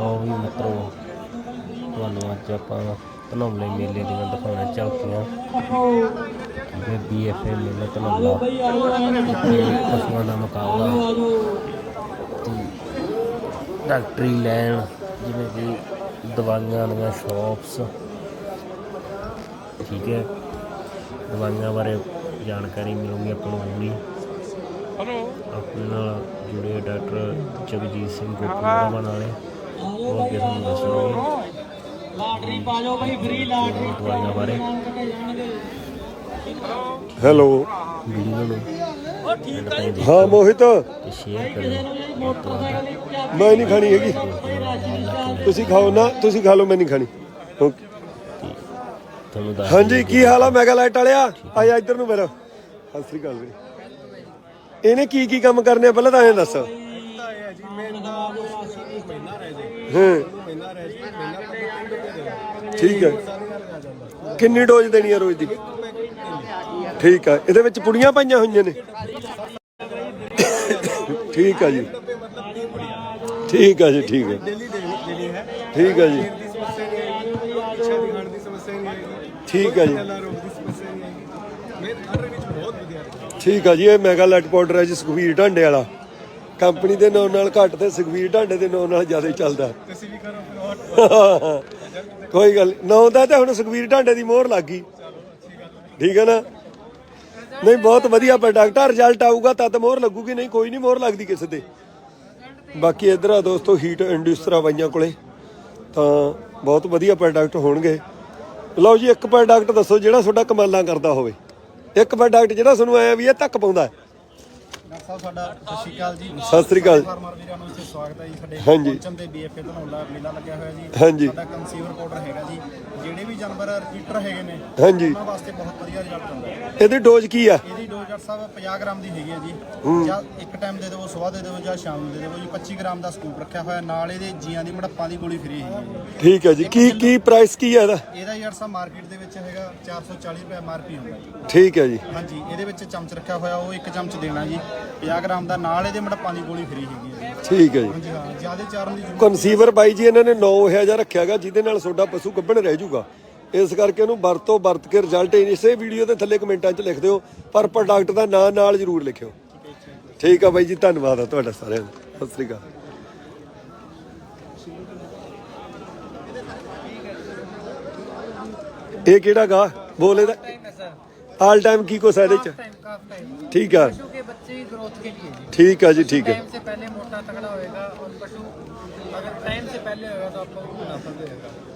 ਲਓ ਵੀ ਮਿੱਤਰੋ ਤੁਹਾਨੂੰ ਅੱਜ ਆਪਾਂ ਧਨੌਲੇ ਮੇਲੇ ਦੀਆਂ ਦਿਖਾਉਣਾ ਝਲਕੀਆਂ ਤੇ ਬੀਐਫਏ ਮੇਲਾ ਧਨੌਲਾ ਪਸ਼ੂਆਂ ਦਾ ਮੁਕਾਬਲਾ। ਡਾਕਟਰੀ ਲੈਣ ਜਿਵੇਂ ਕਿ ਦਵਾਈਆਂ ਦੀਆਂ ਸ਼ਾਪਸ ਠੀਕ ਹੈ। ਦਵਾਈਆਂ ਬਾਰੇ ਜਾਣਕਾਰੀ ਮਿਲੂਗੀ ਆਪਾਂ ਨੂੰ ਹੁਣੀ ਆਪਣੇ ਨਾਲ ਜੁੜੇ ਡਾਕਟਰ ਜਗਜੀਤ ਸਿੰਘ ਗੋਪਾਲ ਵਾਲੇ ਉਹ ਅੱਗੇ ਤੁਹਾਨੂੰ ਦੱਸਣਗੇ ਲਾਟਰੀ ਪਾ ਜਾਓ ਬਈ ਫ੍ਰੀ ਲਾਟਰੀ। ਦਵਾਈਆਂ ਬਾਰੇ? ਹੈਲੋ। ਵੀਡੀਓ ਨੂੰ ਹਾਂ ਮੋਹਿਤ। ਤੇ ਸ਼ੇਅਰ ਮੈਂ ਨਹੀਂ ਖਾਣੀ ਹੈਗੀ। ਤੁਸੀਂ ਖਾਓ ਨਾ ਤੁਸੀਂ ਖਾ ਲਓ ਮੈਂ ਨਹੀਂ ਖਾਣੀ। ਓਕੇ। ਤੁਹਾਨੂੰ ਦੱਸ ਹਾਂਜੀ ਕੀ ਹਾਲ ਆ? ਮੈਗਾ ਲਾਈਟ ਵਾਲਿਆ। ਆ। ਜਾ ਇੱਧਰ ਨੂੰ ਮੇਰਾ ਸਤਿ ਸ੍ਰੀ ਅਕਾਲ ਵੀਰੇ। ਇਹਨੇ ਕੀ ਕੀ ਕੰਮ ਕਰਨੇ ਆ? ਪਹਿਲਾਂ ਤਾਂ ਐਂ ਦੱਸ। ਹਾਂ ਠੀਕ ਹੈ। ਕਿੰਨੀ ਡੋਜ਼ ਦੇਣੀ ਹੈ ਰੋਜ਼ ਦੀ? ਠੀਕ ਆ ਇਹਦੇ ਵਿੱਚ ਪੁੜੀਆਂ ਪਾਈਆਂ ਹੋਈਆਂ ਨੇ? ਠੀਕ ਆ ਜੀ। ਠੀਕ ਹੈ ਜੀ, ਠੀਕ ਹੈ। ਠੀਕ ਹੈ ਜੀ। ਠੀਕ ਹੈ ਜੀ। ਠੀਕ ਆ ਜੀ, ਇਹ ਮੈਗਾ ਲੈਟ ਪਾਊਡਰ ਹੈ ਜੀ ਸੁਖਵੀਰ ਢਾਂਡੇ ਵਾਲਾ ਕੰਪਨੀ ਦੇ ਨਾਂ ਨਾਲ ਘੱਟ ਤੇ ਸੁਖਵੀਰ ਢਾਂਡੇ ਦੇ ਨਾਂ ਨਾਲ ਜ਼ਿਆਦਾ ਚੱਲਦਾ। ਤੁਸੀਂ ਵੀ ਕਰੋ ਕੋਈ ਗੱਲ ਨੀ। ਦਾ ਤੇ ਹੁਣ ਸੁਖਵੀਰ ਢਾਂਡੇ ਦੀ ਮੋਹਰ ਲੱਗ ਗਈ। ਠੀਕ ਹੈ ਨਾ? ਨਹੀਂ ਬਹੁਤ ਵਧੀਆ ਪ੍ਰੋਡਕਟ ਆ। ਰਿਜ਼ਲਟ ਆਊਗਾ ਤਦ ਮੋਹਰ ਲੱਗੂਗੀ ਨਹੀਂ ਕੋਈ ਨਹੀਂ ਮੋਹਰ ਲੱਗਦੀ ਕਿਸੇ ਤੇ। ਬਾਕੀ ਇਧਰ ਆ ਦੋਸਤੋ ਹੀਟ ਇੰਡਸਟਰੀ ਬਾਈਆਂ ਕੋਲੇ। ਤਾਂ ਬਹੁਤ ਵਧੀਆ ਪ੍ਰੋਡਕਟ ਹੋਣਗੇ। ਲਓ ਜੀ ਇੱਕ ਪ੍ਰੋਡਕਟ ਦੱਸੋ ਜਿਹੜਾ ਤੁਹਾਡਾ ਕਮਾਲਾਂ ਕਰਦਾ ਹੋਵੇ। ਇੱਕ ਪ੍ਰੋਡਕਟ ਜਿਹੜਾ ਤੁਹਾਨੂੰ ਆਇਆ ਵੀ ਇਹ ਤੱਕ ਪਾਉਂਦਾ। ਹੈ ਸਾਹਿਬ ਸਾਡਾ ਸਤਿ ਸ਼੍ਰੀ ਅਕਾਲ ਜੀ। ਸਤਿ ਸ੍ਰੀ ਅਕਾਲ ਫਾਰਮਰ ਵੀਰਾਂ ਨੂੰ ਇੱਥੇ ਸਵਾਗਤ ਹੈ ਜੀ। ਸਾਡੇ ਹਾਂਜੀ। ਪਹੁੰਚਣ ਤੇ ਬੀਐਫਏ ਧਨੌਲਾ ਮੇਲਾ ਲੱਗਿਆ ਹੋਇਆ ਜੀ। ਹਾਂਜੀ। ਸਾਡਾ ਕੰਸੀਵਰ ਪਾਊਡਰ ਹੈਗਾ ਜੀ। ਜਿਹੜੇ ਵੀ ਜਾਨਵਰ ਰਿਪੀਟਰ ਹੈਗੇ ਨੇ ਹਾਂਜੀ। ਉਹਨਾਂ ਵਾਸਤੇ ਬਹੁਤ ਵਧੀਆ ਰਿਜ਼ਲਟ ਹੁੰਦਾ ਹੈ। ਇਹਦੀ ਡੋਜ਼ ਕੀ ਆ? ਇਹਦੀ ਡੋਜ਼ ਡਾਕਟਰ ਸਾਹਿਬ 50 ਗ੍ਰਾਮ ਦੀ ਹੈਗੀ ਹੈ ਜੀ। ਜਾਂ ਇੱਕ ਟਾਈਮ ਦੇ ਦਿਓ ਸਵੇਰ ਦੇ ਦਿਓ ਜਾਂ ਸ਼ਾਮ ਨੂੰ ਦੇ ਦਿਓ ਜੀ 25 ਗ੍ਰਾਮ ਦਾ ਸਕੂਪ ਰੱਖਿਆ ਹੋਇਆ। ਨਾਲ ਇਹਦੇ ਜੀਆਂ ਦੀ ਮੜੱਪਾਂ ਦੀ ਗੋਲੀ ਫ੍ਰੀ ਹੈਗੀ ਹੈ ਜੀ। ਠੀਕ ਹੈ ਜੀ। ਕੀ ਕੀ ਪ੍ਰਾਈਸ ਕੀ ਹੈ ਇਹਦਾ? ਇਹਦਾ ਜੀ ਡਾਕਟਰ ਸਾਹਿਬ ਮਾਰਕੀਟ ਦੇ ਵਿੱਚ ਹੈਗਾ 440 ਰੁਪਏ ਐਮਆਰਪੀ ਹੁੰਦਾ ਜੀ ਠੀਕ ਹੈ ਜੀ। ਹਾਂਜੀ ਇਹਦੇ ਵਿੱਚ ਚਮਚ ਰੱਖਿਆ ਹੋਇਆ ਉਹ ਇੱਕ ਚਮਚ ਦੇਣਾ ਜੀ। 50 ਗ੍ਰਾਮ ਦਾ ਨਾਲ ਇਹਦੇ ਮੜੱਪਾਂ ਦੀ ਗੋਲੀ ਫ੍ਰੀ ਹੈਗੀ ਹੈ ਠੀਕ ਹੈ ਜੀ। ਹਾਂਜੀ ਹਾਂ ਜ਼ਿਆਦਾ ਚਾਰਨ ਦੀ ਜ਼ਰੂਰਤ ਕਨਸੀਵਰ ਬਾਈ ਜੀ ਇਹਨਾਂ ਨੇ 9000 ਰੱਖਿਆਗਾ ਜਿਹਦੇ ਨਾਲ ਤੁਹਾਡਾ ਪਸ਼ੂ ਗੱਭਣ ਰਹਿ ਜਾਊਗਾ ਇਸ ਕਰਕੇ ਉਹਨੂੰ ਵਰਤੋਂ ਵਰਤ ਕੇ ਰਿਜ਼ਲਟ ਇਸੇ ਵੀਡੀਓ ਦੇ ਥੱਲੇ ਕਮੈਂਟਾਂ 'ਚ ਲਿਖ ਦਿਓ ਪਰ ਪ੍ਰੋਡਕਟ ਦਾ ਨਾਂ ਨਾਲ ਜ਼ਰੂਰ ਲਿਖਿਓ। ਠੀਕ ਆ ਬਾਈ ਜੀ ਧੰਨਵਾਦ ਆ ਤੁਹਾਡਾ ਸਾਰਿਆਂ ਦਾ। ਸਤਿ ਸ੍ਰੀ ਅਕਾਲ। ਇਹ ਕਿਹੜਾ ਗਾ? ਬੋਲੇ ਦਾ ਆਲ ਟਾਈਮ ਕੀ ਕੁਛ ਹੈ ਚ? ਠੀਕ ਆ। ਠੀਕ ਆ ਜੀ ठीक ठीक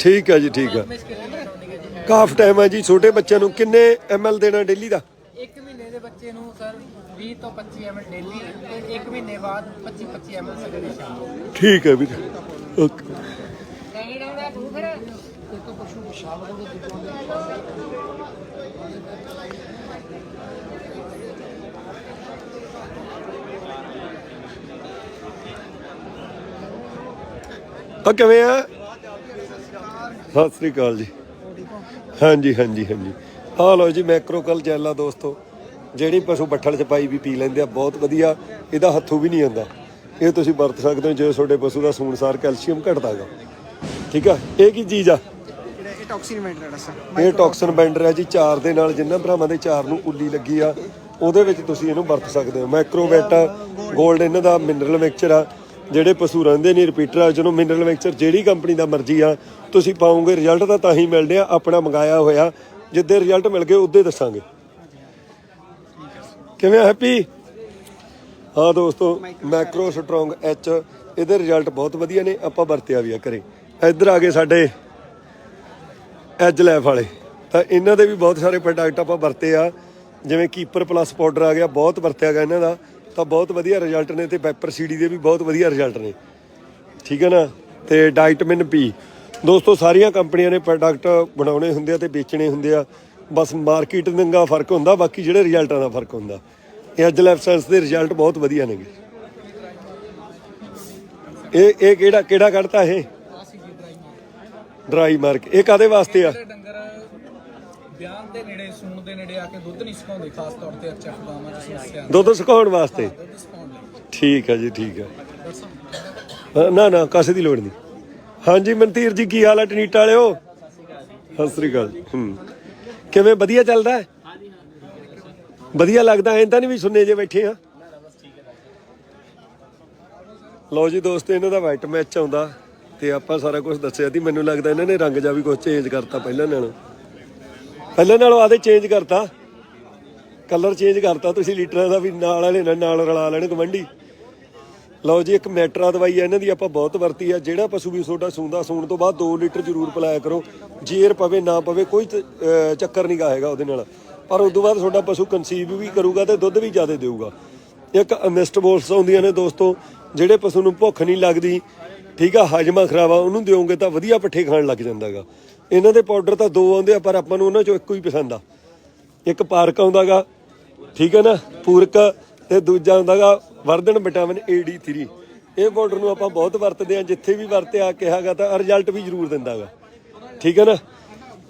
ਠੀਕ ਆ ਜੀ ਠੀਕ ਆ। ਕਾਫ ਟਾਈਮ ਹੈ ਜੀ। ਛੋਟੇ ਬੱਚਿਆਂ ਨੂੰ ਕਿੰਨੇ ਐਮਐਲ ਦੇਣਾ ਡੇਲੀ ਦਾ? ਇੱਕ ਮਹੀਨੇ ਦੇ ਬੱਚੇ ਨੂੰ ਸਰ 20 ਤੋਂ 25 ਐਮਐਲ ਡੇਲੀ ਤੇ ਇੱਕ ਮਹੀਨੇ ਬਾਅਦ 25 25 ਐਮਐਲ ਸਕਦੇ ਸ਼ਾਮ ਠੀਕ ਹੈ ਵੀਰ। ਓਕੇ। ਆ ਕਿਵੇਂ ਆ? ਸਤਿ ਸ੍ਰੀ ਅਕਾਲ ਜੀ। ਹਾਂਜੀ ਹਾਂਜੀ ਹਾਂਜੀ। ਆ ਲਓ ਜੀ, ਮੈਕਰੋਕਲ ਜੈਲਾ ਦੋਸਤੋ। ਜਿਹੜੀ ਪਸ਼ੂ ਬੱਠਲ ਚ ਪਾਈ ਵੀ ਪੀ ਲੈਂਦੇ ਆ, ਬਹੁਤ ਵਧੀਆ। ਇਹਦਾ ਹੱਥੋਂ ਵੀ ਨਹੀਂ ਆਉਂਦਾ। ਇਹ ਤੁਸੀਂ ਵਰਤ ਸਕਦੇ ਹੋ, ਜੇ ਤੁਹਾਡੇ ਪਸ਼ੂ ਦਾ ਸੂਣਸਾਰ ਕੈਲਸ਼ੀਅਮ ਘਟਦਾਗਾ ਠੀਕ ਆ? ਇਹ ਕੀ ਚੀਜ਼ ਆ? ਇਹ ਟੌਕਸਿਨ ਮੈਂਟਰ ਸਰ ਇਹ ਟੌਕਸਨ ਬੈਂਡਰ ਹੈ ਜੀ, ਚਾਰ ਦੇ ਨਾਲ, ਜਿੰਨਾ ਭਰਾਵਾਂ ਦੇ ਚਾਰ ਨੂੰ ਉੱਲੀ ਲੱਗੀ ਆ, ਉਹਦੇ ਵਿੱਚ ਤੁਸੀਂ ਇਹਨੂੰ ਵਰਤ ਸਕਦੇ ਹੋ। ਮਾਈਕਰੋਵੇਟ 골ਡ ਇਹਨਾਂ ਦਾ ਮਿਨਰਲ ਮਿਕਸਚਰ ਆ। ਜਿਹੜੇ ਪਸ਼ੂ ਰਹਿੰਦੇ ਨੇ ਰਿਪੀਟਰ ਆ ਜਿਹਨੂੰ ਮਿਨਰਲ ਮਿਕਸਚਰ ਜਿਹੜੀ ਕੰਪਨੀ ਦਾ ਮਰਜ਼ੀ ਆ, ਤੁਸੀਂ ਪਾਓਗੇ ਰਿਜ਼ਲਟ ਤਾਂ ਤਾਂ ਹੀ ਮਿਲਦੇ ਆ, ਆਪਣਾ ਮੰਗਾਇਆ ਹੋਇਆ। ਜਿੱਦੇ ਰਿਜ਼ਲਟ ਮਿਲ ਗਏ, ਉਦੋਂ ਦੱਸਾਂਗੇ। ਕਿਵੇਂ ਹੈਪੀ ਹਾਂ ਦੋਸਤੋ ਮੈਕਰੋ ਸਟਰੋਂਗ ਐਚ ਇਹਦੇ ਰਿਜ਼ਲਟ ਬਹੁਤ ਵਧੀਆ ਨੇ, ਆਪਾਂ ਵਰਤਿਆ ਵੀ ਆ ਘਰੇ। ਇੱਧਰ ਆ ਗਏ ਸਾਡੇ ਐਜ ਲੈਫ ਵਾਲੇ। ਤਾਂ ਇਹਨਾਂ ਦੇ ਵੀ ਬਹੁਤ ਸਾਰੇ ਪ੍ਰੋਡਕਟ ਆਪਾਂ ਵਰਤੇ ਆ। ਜਿਵੇਂ ਕੀਪਰ ਪਲੱਸ ਪਾਊਡਰ ਆ ਗਿਆ, ਬਹੁਤ ਵਰਤਿਆ ਗਿਆ ਇਹਨਾਂ ਦਾ। ਤਾਂ ਬਹੁਤ ਵਧੀਆ ਰਿਜ਼ਲਟ ਨੇ ਤੇ ਪੈਪਰ ਸੀਡੀ ਦੇ ਵੀ ਬਹੁਤ ਵਧੀਆ ਰਿਜ਼ਲਟ ਨੇ। ਠੀਕ ਹੈ ਨਾ? ਤੇ ਡਾਈਟਮਿਨ ਪੀ ਦੋਸਤੋ, ਸਾਰੀਆਂ ਕੰਪਨੀਆਂ ਨੇ ਪ੍ਰੋਡਕਟ ਬਣਾਉਣੇ ਹੁੰਦੇ ਆ ਤੇ ਵੇਚਣੇ ਹੁੰਦੇ ਆ। ਬਸ ਮਾਰਕੀਟਿੰਗ ਦਾ ਫ਼ਰਕ ਹੁੰਦਾ, ਬਾਕੀ ਜਿਹੜੇ ਰਿਜ਼ਲਟਾਂ ਦਾ ਫ਼ਰਕ ਹੁੰਦਾ। ਇਹ ਅੱਜ ਲੈਫ ਸਾਇੰਸ ਦੇ ਰਿਜ਼ਲਟ ਬਹੁਤ ਵਧੀਆ ਨੇਗੇ। ਇਹ ਇਹ ਕਿਹੜਾ ਕਿਹੜਾ ਕੱਢਤਾ ਇਹ? ਡਰਾਈ ਮਾਰਕ ਇਹ ਕਾਦੇ ਵਾਸਤੇ ਆ? ਡੰਗਰ ਬਿਆਨ ਦੇ ਨੇੜੇ ਸੂਣ ਦੇ ਨੇੜੇ ਆ ਕੇ ਦੁੱਧ ਨਹੀਂ ਸੁਕਾਉਂਦੇ ਖਾਸ ਤੌਰ ਤੇ ਐਚਐਫ ਗਾਵਾਂ ਦੀ ਸਮੱਸਿਆ ਦੁੱਧ ਸੁਕਾਉਣ ਵਾਸਤੇ? ਦੁੱਧ ਸੁਕਾਉਣ ਲਈ। ਠੀਕ ਹੈ ਜੀ ਠੀਕ ਹੈ ਨਾ ਨਾ ਕਾਸੇ ਦੀ ਲੋੜ ਨਹੀਂ। ਹਾਂਜੀ ਮਨਤੀਰ ਜੀ ਕੀ ਹਾਲ ਹੈ ਟਨੀਟਾ ਵਾਲਿਓ? ਸਤਿ ਸ੍ਰੀ ਅਕਾਲ ਜੀ। ਹੂੰ। ਕਿਵੇਂ ਵਧੀਆ ਚੱਲਦਾ? ਹੈ ਵਧੀਆ ਲੱਗਦਾ ਐਂ ਤਾਂ ਨਹੀਂ ਵੀ ਸੁਣਨੇ ਜੇ ਬੈਠੇ ਆ? ਲਓ ਜੀ ਦੋਸਤੋ ਇਹਨਾਂ ਦਾ ਵਾਈਟ ਮੈਚ ਆਉਂਦਾ। ਤੇ ਆਪਾਂ ਸਾਰਾ ਕੁਝ ਦੱਸਿਆ ਸੀ। ਮੈਨੂੰ ਲੱਗਦਾ ਇਹਨਾਂ ਨੇ ਰੰਗ ਜਾ ਵੀ ਕੁਝ ਚੇਂਜ ਕਰਤਾ ਪਹਿਲਾਂ ਨਾਲੋਂ। ਪਹਿਲਾਂ ਨਾਲੋਂ ਆਦੇ ਚੇਂਜ ਕਰਤਾ। ਕਲਰ ਚੇਂਜ ਕਰਤਾ ਤੁਸੀਂ ਲੀਟਰਾਂ ਦਾ ਵੀ, ਨਾਲ ਵਾਲੇ ਨਾਲ ਰਲਾ ਲੈਣ ਗਵੰਡੀ ਲਓ ਜੀ, ਇੱਕ ਮੈਟਰਾ ਦਵਾਈ ਹੈ ਇਹਨਾਂ ਦੀ ਆਪਾਂ ਬਹੁਤ ਵਰਤੀ ਆ। ਜਿਹੜਾ ਪਸ਼ੂ ਵੀ ਤੁਹਾਡਾ ਸੂੰਦਾ, ਸੂਣ ਤੋਂ ਬਾਅਦ 2 ਲੀਟਰ ਜ਼ਰੂਰ ਪਿਲਾਇਆ ਕਰੋ। ਜੇਰ ਪਵੇ, ਨਾ ਪਵੇ, ਕੋਈ ਚੱਕਰ ਨਹੀਂ ਗਾ ਹੈਗਾ ਉਹਦੇ ਨਾਲ। ਪਰ ਉਸ ਤੋਂ ਬਾਅਦ ਤੁਹਾਡਾ ਪਸ਼ੂ ਕਨਸੀਵ ਵੀ ਕਰੂਗਾ ਤੇ ਦੁੱਧ ਵੀ ਜ਼ਿਆਦਾ ਦੇਊਗਾ। ਇੱਕ ਅਮਿਸਟ ਬੋਲਸ ਆਉਂਦੀਆਂ ਨੇ ਦੋਸਤੋ, ਜਿਹੜੇ ਪਸ਼ੂ ਨੂੰ ਭੁੱਖ ਨਹੀਂ ਲੱਗਦੀ ਠੀਕ ਆ, ਹਾਜ਼ਮਾ ਖ਼ਰਾਬ ਆ, ਉਹਨੂੰ ਦਿਓਗੇ ਤਾਂ ਵਧੀਆ ਪੱਠੇ ਖਾਣ ਲੱਗ ਜਾਂਦਾਗਾ ਇਹਨਾਂ ਦੇ ਪਾਊਡਰ ਤਾਂ ਦੋ ਆਉਂਦੇ ਆ, ਪਰ ਆਪਾਂ ਨੂੰ ਉਹਨਾਂ ਚੋਂ ਇੱਕੋ ਹੀ ਪਸੰਦ ਆ। ਇੱਕ ਪਾਰਕ ਆਉਂਦਾਗਾ ਠੀਕ ਹੈ ਨਾ, ਪੂਰਕ, ਤੇ ਦੂਜਾ ਆਉਂਦਾਗਾ ਵਰਧਨ ਵਿਟਾਮਿਨ ਡੀ3 ਇਹ ਪਾਊਡਰ ਨੂੰ ਆਪਾਂ ਬਹੁਤ ਵਰਤਦੇ ਆ, ਜਿੱਥੇ ਵੀ ਵਰਤਿਆ ਕਿਹਾਗਾ ਤਾਂ ਰਿਜ਼ਲਟ ਵੀ ਜ਼ਰੂਰ ਦਿੰਦਾਗਾ ਠੀਕ ਹੈ ਨਾ,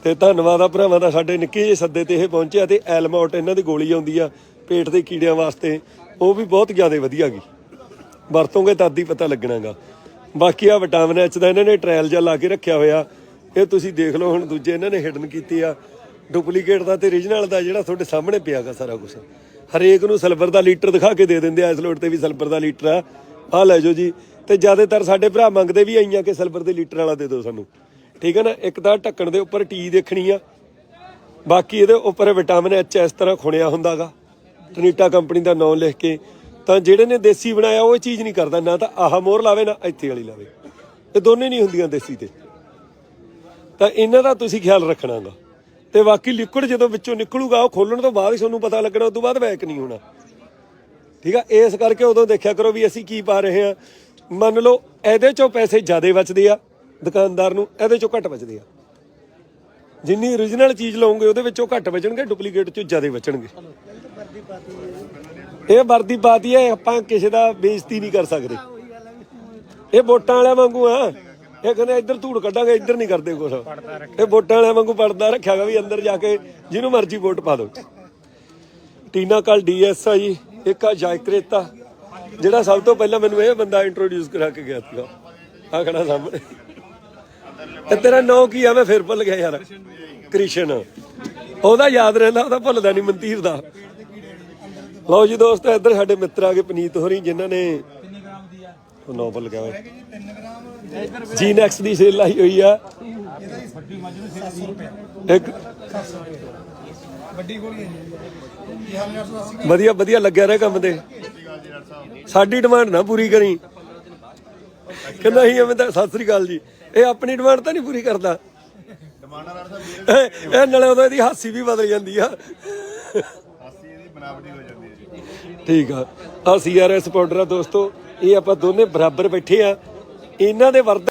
ਤੇ ਧੰਨਵਾਦ ਆ ਭਰਾਵਾਂ ਦਾ ਸਾਡੇ ਨਿੱਕੇ ਜਿਹੇ ਸੱਦੇ ਤੇ ਇਹ ਪਹੁੰਚਿਆ, ਤੇ ਐਲਮਾਊਟ ਇਹਨਾਂ ਦੀ ਗੋਲੀ ਆਉਂਦੀ ਆ, ਪੇਟ ਦੇ ਕੀੜਿਆਂ ਵਾਸਤੇ, ਉਹ ਵੀ ਬਹੁਤ ਜ਼ਿਆਦਾ ਵਧੀਆ ਗੀ। ਵਰਤੋਂਗੇ ਤਦ ਹੀ ਪਤਾ ਲੱਗਣਾਗਾ ਬਾਕੀ ਆ ਵਿਟਾਮਿਨ ਐਚ ਦਾ ਇਹਨਾਂ ਨੇ ਟ੍ਰਾਇਲ ਜਿਹਾ ਲਾ ਕੇ ਰੱਖਿਆ ਹੋਇਆ। ਇਹ ਤੁਸੀਂ ਦੇਖ ਲਓ, ਹੁਣ ਦੂਜੇ ਇਹਨਾਂ ਨੇ ਹਿਡਨ ਕੀਤੇ ਆ। ਡੁਪਲੀਕੇਟ ਦਾ ਤੇ origignal ਦਾ ਜਿਹੜਾ ਤੁਹਾਡੇ ਸਾਹਮਣੇ ਪਿਆਗਾ ਸਾਰਾ ਕੁਝ ਹਰੇਕ ਨੂੰ ਸਿਲਵਰ ਦਾ ਲੀਟਰ ਦਿਖਾ ਕੇ ਦੇ ਦਿੰਦੇ ਆ, ਇਸ ਲੋਟ ਤੇ ਵੀ ਸਲਫਰ ਦਾ ਲੀਟਰ ਆ। ਆ ਲੈ ਜਾਓ ਜੀ। ਤੇ ਜ਼ਿਆਦਾਤਰ ਸਾਡੇ ਭਰਾ ਮੰਗਦੇ ਵੀ ਆਈਆਂ ਕਿ ਸਿਲਵਰ ਦੇ ਲੀਟਰ ਵਾਲਾ ਦੇ ਦਿਓ ਸਾਨੂੰ। ਠੀਕ ਹੈ ਨਾ? ਇੱਕ ਤਾਂ ਢੱਕਣ ਦੇ ਉੱਪਰ ਟੀ ਦੇਖਣੀ ਆ। ਬਾਕੀ ਇਹਦੇ ਉੱਪਰ ਵਿਟਾਮਿਨ ਐਚ ਇਸ ਤਰ੍ਹਾਂ ਖੁਣਿਆ ਹੁੰਦਾਗਾ ਟਨੀਟਾ ਕੰਪਨੀ ਦਾ ਨਾਮ ਲਿਖ ਕੇ ਤਾਂ ਜਿਹੜੇ ਨੇ ਦੇਸੀ ਬਣਾਇਆ ਉਹ ਇਹ ਚੀਜ਼ ਨਹੀਂ ਕਰਦਾ, ਨਾ ਤਾਂ ਆਹ ਮੋਹਰ ਲਾਵੇ, ਨਾ ਇੱਥੇ ਵਾਲੀ ਲਾਵੇ। ਇਹ ਦੋਨੇ ਨਹੀਂ ਹੁੰਦੀਆਂ ਦੇਸੀ ਤੇ। ਤਾਂ ਇਹਨਾਂ ਦਾ ਤੁਸੀਂ ਖਿਆਲ ਰੱਖਣਾਗਾ। ਤੇ ਬਾਕੀ ਲਿਕੁਇਡ ਜਦੋਂ ਵਿੱਚੋਂ ਨਿਕਲੂਗਾ, ਉਹ ਖੋਲਣ ਤੋਂ ਬਾਅਦ ਹੀ ਤੁਹਾਨੂੰ ਪਤਾ ਲੱਗਣਾ ਉਸ ਤੋਂ ਬਾਅਦ ਵੈਕ ਨਹੀਂ ਹੋਣਾ। ਠੀਕ ਆ? ਇਸ ਕਰਕੇ ਉਦੋਂ ਦੇਖਿਆ ਕਰੋ ਵੀ ਅਸੀਂ ਕੀ ਪਾ ਰਹੇ ਆ ਮੰਨ ਲਓ, ਇਹਦੇ ਚੋਂ ਪੈਸੇ ਜ਼ਿਆਦਾ ਬਚਦੇ ਆ, ਦੁਕਾਨਦਾਰ ਨੂੰ, ਇਹਦੇ ਚੋਂ ਘੱਟ ਬਚਦੇ ਆ। ਜਿੰਨੀ origignal ਚੀਜ਼ ਲਓਗੇ, ਉਹਦੇ ਵਿੱਚੋਂ ਘੱਟ ਬਚਣਗੇ ਡੁਪਲੀਕੇਟ ਚੋਂ ਜ਼ਿਆਦਾ ਬਚਣਗੇ। ਇਹ ਵਰਦੀ ਪਾਤੀ ਹੈ, ਆਪਾਂ ਕਿਸੇ ਦਾ ਬੇਇੱਜ਼ਤੀ ਨਹੀਂ ਕਰ ਸਕਦੇ। ਇਹ ਵੋਟਾਂ ਵਾਲਿਆਂ ਵਾਂਗੂ ਆ। ਇਹ ਕਹਿੰਦੇ ਇੱਧਰ ਧੂੜ ਕੱਢਾਂਗੇ, ਇੱਧਰ ਨਹੀਂ ਕਰਦੇ ਕੁਛ। ਇਹ ਵੋਟਾਂ ਵਾਲਿਆਂ ਵਾਂਗੂ ਪੜਦਾ ਰੱਖਿਆਗਾ ਵੀ ਅੰਦਰ ਜਾ ਕੇ ਜਿਹਨੂੰ ਮਰਜ਼ੀ ਵੋਟ ਪਾ ਦਿਓ। ਟੀਨਾ ਕੱਲ ਡੀਐਸ ਆ ਜੀ, ਇੱਕ ਆ ਜਾਇਕਰੇਤਾ ਜਿਹੜਾ ਸਭ ਤੋਂ ਪਹਿਲਾਂ ਮੈਨੂੰ ਇਹ ਬੰਦਾ ਇੰਟਰੋਡਿਊਸ ਕਰਾ ਕੇ ਗਿਆ ਸੀਗਾ। ਆ ਖੜਾ ਸਾਹਮਣੇ। ਇਹ ਤੇਰਾ ਨਾਂ ਕੀ ਆ? ਮੈਂ ਫਿਰ ਭੁੱਲ ਗਿਆ ਯਾਰ। ਕ੍ਰਿਸ਼ਨ। ਉਹਦਾ ਯਾਦ ਰਹਿੰਦਾ, ਉਹਦਾ ਭੁੱਲਦਾ ਨਹੀਂ ਮਨਤੀਰ ਦਾ। ਲਓ ਜੀ ਦੋਸਤੋ ਇੱਧਰ ਸਾਡੇ ਮਿੱਤਰ ਆ ਗਏ ਪਨੀਤ ਹੋਰੀ ਜਿਨ੍ਹਾਂ ਨੇ ਉਹ ਨੌ ਭੁੱਲ ਗਿਆ ਓਏ। ਜੀ ਨੈਕਸ ਦੀ ਸੇਲ ਲਾਈ ਹੋਈ ਆ। ਇੱਕ ਵਧੀਆ ਵਧੀਆ ਲੱਗਿਆ ਰਿਹਾ ਕੰਮ ਤੇ। ਸਾਡੀ ਡਿਮਾਂਡ ਨਾ ਪੂਰੀ ਕਰੀ। ਕਿ ਨਹੀਂ ਐਵੇਂ ਤਾਂ ਸਤਿ ਸ੍ਰੀ ਅਕਾਲ ਜੀ। ਇਹ ਆਪਣੀ ਡਿਮਾਂਡ ਤਾਂ ਨਹੀਂ ਪੂਰੀ ਕਰਦਾ। ਇਹ ਇਹ ਨਾਲੇ ਉਦੋਂ ਇਹਦੀ ਹਾਸੀ ਵੀ ਬਦਲ ਜਾਂਦੀ ਆ। ਠੀਕ ਆ। ਆ ਸੀਆਰਐਸ ਪਾਊਡਰ ਆ ਦੋਸਤੋ, ਇਹ ਆਪਾਂ ਦੋਨੇ ਬਰਾਬਰ ਬੈਠੇ ਆ। ਇਹਨਾਂ ਦੇ ਵਰਦ